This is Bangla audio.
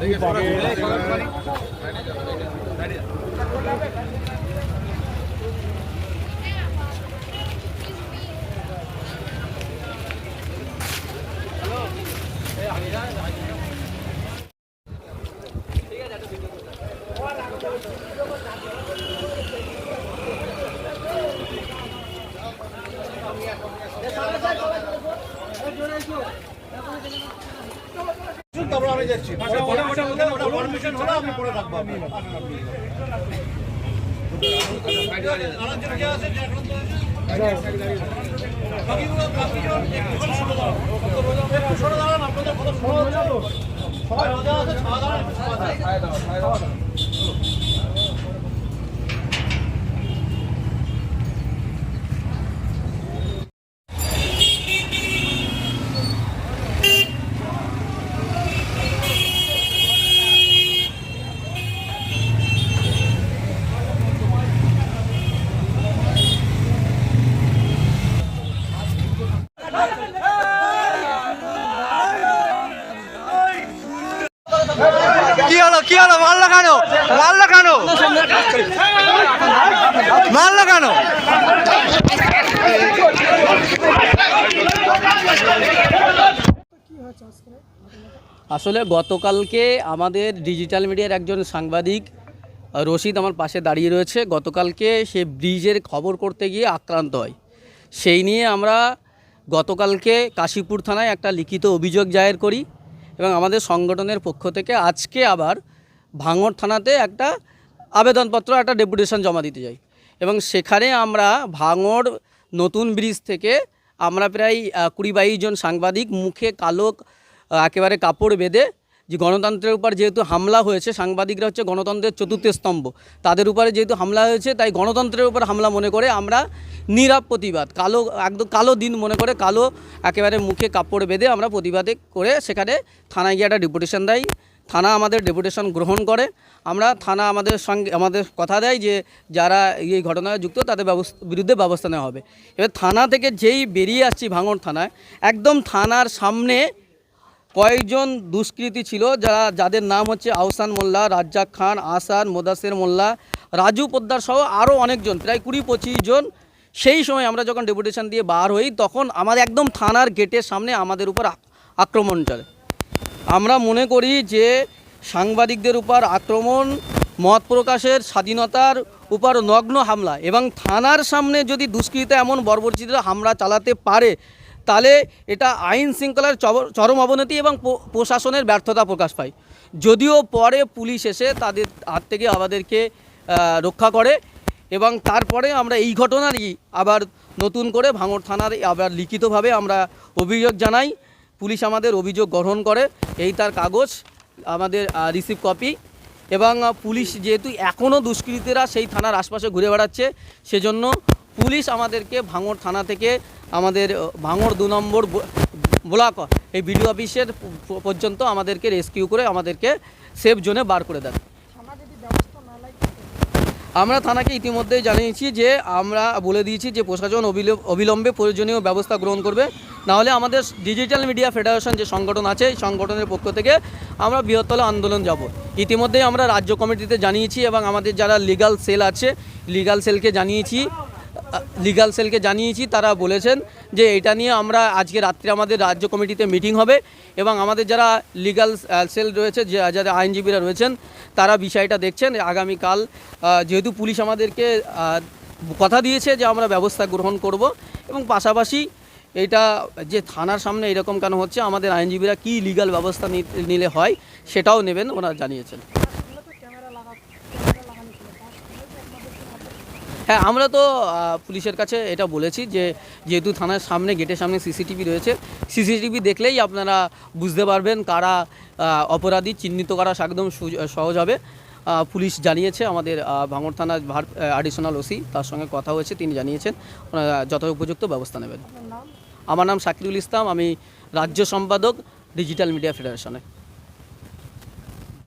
देखिए। তারপর আমি যাচ্ছি আমি পরে আপনাদের কথা শোনা হচ্ছে সবাই রোজা আছে, ছায়া দাঁড়ান, ছায়া দাঁড়ান। হলো? কি হলো? মারলো কেন? মারলো কেন? মারলো কেন? আসলে গতকালকে আমাদের ডিজিটাল মিডিয়ার একজন সাংবাদিক, রশিদ আমার পাশে দাঁড়িয়ে রয়েছে। গতকালকে সে ব্রিজের খবর করতে গিয়ে আক্রান্ত হয়। সেই নিয়ে আমরা গতকালকে কাশীপুর থানায় একটা লিখিত অভিযোগ জায়ের করি। এবং আমাদের সংগঠনের পক্ষ থেকে আজকে আবার ভাঙড় থানাতে একটা আবেদনপত্র, একটা ডেপুটেশন জমা দিতে যাই। এবং সেখানে আমরা ভাঙড় নতুন ব্রিজ থেকে আমরা প্রায় কুড়ি বাইশ জন সাংবাদিক মুখে কালো একেবারে কাপড় বেঁধে যে গণতন্ত্রের উপর যেহেতু হামলা হয়েছে, সাংবাদিকরা হচ্ছে গণতন্ত্রের চতুর্থ স্তম্ভ। তাদের উপরে যেহেতু হামলা হয়েছে, তাই গণতন্ত্রের উপর হামলা মনে করে আমরা নীরব প্রতিবাদ। কালো, একদম কালো দিন মনে করে কালো একেবারে মুখে কাপড় বেঁধে আমরা প্রতিবাদে করে সেখানে থানায় গিয়ে একটা ডেপুটেশন দেয়। থানা আমাদের ডেপুটেশন গ্রহণ করে। আমরা থানা আমাদের সঙ্গে, আমাদের কথা দেয় যে যারা এই ঘটনায় যুক্ত তাদের বিরুদ্ধে ব্যবস্থা নেওয়া হবে। এবার থানা থেকে যেই বেরিয়ে আসছি ভাঙড় থানায়, একদম থানার সামনে কয়েকজন দুষ্কৃতী ছিল যারা, যাদের নাম হচ্ছে আহসান মোল্লা, রাজ্জাক খান আসান মোদাসের মোল্লা, রাজু পোদ্দার সহ আরও অনেকজন, প্রায় কুড়ি পঁচিশ জন সেই সময় আমরা যখন ডেপুটেশন দিয়ে বার হই, তখন আমাদের একদম থানার গেটের সামনে আমাদের উপর আক্রমণ চলে। আমরা মনে করি যে সাংবাদিকদের উপর আক্রমণ, মত প্রকাশের স্বাধীনতার উপর নগ্ন হামলা এবং থানার সামনে যদি দুষ্কৃত এমন বর্বরচিত হামলা চালাতে পারে, তাহলে এটা আইন শৃঙ্খলার চরম অবনতি এবং প্রশাসনের ব্যর্থতা প্রকাশ পায়। যদিও পরে পুলিশ এসে তাদের হাত থেকে আমাদেরকে রক্ষা করে। এবং তারপরে আমরা এই ঘটনারই আবার নতুন করে ভাঙর থানার আবার লিখিতভাবে আমরা অভিযোগ জানাই। পুলিশ আমাদের অভিযোগ গ্রহণ করে। এই তার কাগজ আমাদের রিসিভ কপি এবং পুলিশ যেহেতু এখনও দুষ্কৃতীরা সেই থানার আশপাশে ঘুরে বেড়াচ্ছে, সেজন্য পুলিশ আমাদেরকে ভাঙর থানা থেকে আমাদের ভাঙর দু নম্বর ব্লক, এই বিডিও অফিসের পর্যন্ত আমাদেরকে রেস্কিউ করে আমাদেরকে সেফ জোনে বার করে দেন। আমরা থানাকে ইতিমধ্যেই জানিয়েছি যে আমরা বলে দিয়েছি যে প্রশাসন অবিল- অবিলম্বে প্রয়োজনীয় ব্যবস্থা গ্রহণ করবে। নাহলে আমাদের ডিজিটাল মিডিয়া ফেডারেশন যে সংগঠন আছে, এই সংগঠনের পক্ষ থেকে আমরা বৃহত্তর আন্দোলন যাব। ইতিমধ্যেই আমরা রাজ্য কমিটিতে জানিয়েছি এবং আমাদের যারা লিগাল সেল আছে লিগাল সেলকে জানিয়েছি। লিগাল সেলকে জানিয়েছি, তারা বলেছেন যে এটা নিয়ে আমরা আজকে রাত্রে আমাদের রাজ্য কমিটিতে মিটিং হবে এবং আমাদের যারা লিগাল সেল রয়েছে যারা আইনজীবীরা রয়েছেন, তারা বিষয়টা দেখছেন। আগামীকাল যেহেতু পুলিশ আমাদেরকে কথা দিয়েছে যে আমরা ব্যবস্থা গ্রহণ করব এবং পাশাপাশি এটা যে থানার সামনে এরকম কেন হচ্ছে, আমাদের আইনজীবীরা কি লিগাল ব্যবস্থা নিলে হয়, সেটাও নেবেন, ওনারা জানিয়েছেন। হ্যাঁ আমরা তো পুলিশের কাছে এটা বলেছি যে যেহেতু থানার সামনে গেটের সামনে সিসিটিভি রয়েছে সিসিটিভি দেখলেই আপনারা বুঝতে পারবেন কারা অপরাধী চিহ্নিত করা একদম সহজ হবে। পুলিশ জানিয়েছে আমাদের ভাঙড় থানার ভার অ্যাডিশনাল ওসি তার সঙ্গে কথা হয়েছে তিনি জানিয়েছেন ওনারা যথোপযুক্ত ব্যবস্থা নেবেন। আমার নাম শাকিরুল ইসলাম আমি রাজ্য সম্পাদক ডিজিটাল মিডিয়া ফেডারেশনে।